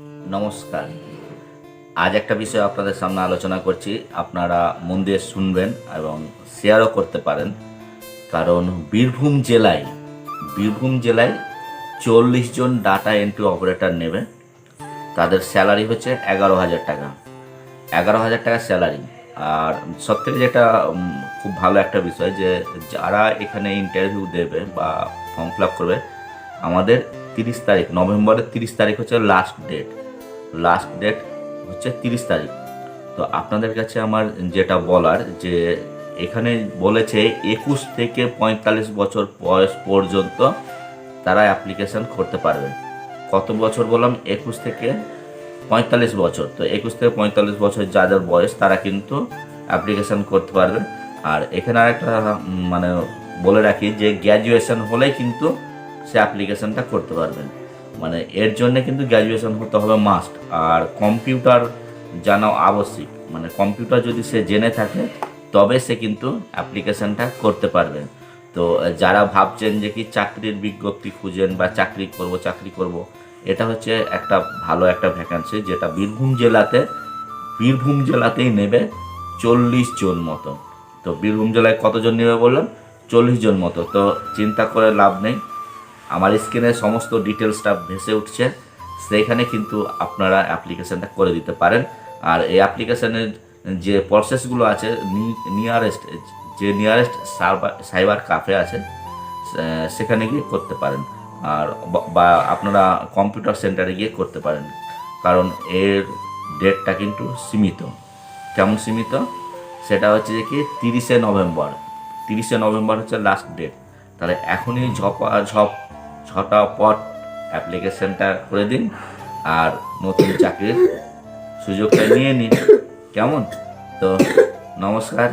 নমস্কার। আজ একটা বিষয় আপনাদের সামনে আলোচনা করছি। আপনারা মন দিয়ে শুনবেন এবং শেয়ারও করতে পারেন। কারণ বীরভূম জেলায় বীরভূম জেলায় চল্লিশ জন ডাটা এন্ট্রি অপারেটর নেবে। তাদের স্যালারি হচ্ছে এগারো হাজার টাকা। এগারো হাজার টাকা স্যালারি আর সব থেকে যেটা খুব ভালো একটা বিষয় যে যারা এখানে ইন্টারভিউ দেবে বা ফর্ম ফিল আপ করবে আমাদের তিরিশ তারিখ, নভেম্বরের তিরিশ তারিখ হচ্ছে লাস্ট ডেট লাস্ট ডেট হচ্ছে তিরিশ তারিখ। তো আপনাদের কাছে আমার যেটা বলার, যে এখানে বলেছে একুশ থেকে পঁয়তাল্লিশ বছর বয়স পর্যন্ত তারা অ্যাপ্লিকেশান করতে পারবে। কত বছর বললাম? একুশ থেকে পঁয়তাল্লিশ বছর। তো একুশ থেকে পঁয়তাল্লিশ বছর যাদের বয়স, তারা কিন্তু অ্যাপ্লিকেশান করতে পারবে। আর এখানে আরেকটা মানে বলে রাখি যে গ্র্যাজুয়েশন হলেই কিন্তু সে অ্যাপ্লিকেশনটা করতে পারবেন। মানে এর জন্য কিন্তু গ্র্যাজুয়েশন হতে হবে মাস্ট আর কম্পিউটার জানা আবশ্যিক। মানে কম্পিউটার যদি সে জেনে থাকে, তবে সে কিন্তু অ্যাপ্লিকেশনটা করতে পারবে। তো যারা ভাবছেন যে কি চাকরির বিজ্ঞপ্তি খুঁজেন বা চাকরি করব চাকরি করব, এটা হচ্ছে একটা ভালো একটা ভ্যাকান্সি যেটা বীরভূম জেলাতে, বীরভূম জেলাতেই নেবে চল্লিশ জন মতো। তো বীরভূম জেলায় কতজন নেবে বললাম চল্লিশ জন মতো। তো চিন্তা করে লাভ নেই। আমার স্ক্রিনে সমস্ত ডিটেলসটা ভেসে উঠছে সেইখানে কিন্তু আপনারা অ্যাপ্লিকেশানটা করে দিতে পারেন। আর এই অ্যাপ্লিকেশনের যে প্রসেসগুলো আছে নিয়ারেস্ট যে নিয়ারেস্ট সাইবার কাফে আছে সেখানে গিয়ে করতে পারেন। আর বা- আপনারা কম্পিউটার সেন্টারে গিয়ে করতে পারেন। কারণ এর ডেটটা কিন্তু সীমিত। কেমন সীমিত? সেটা হচ্ছে যে কি, তিরিশে নভেম্বর। তিরিশে নভেম্বর হচ্ছে লাস্ট ডেট তাহলে এখনই ঝপা, ঝপ ছটা পট অ্যাপ্লিকেশনটা করে দিন আর নতুন চাকরির সুযোগটা নিয়ে নিন। কেমন? তো নমস্কার।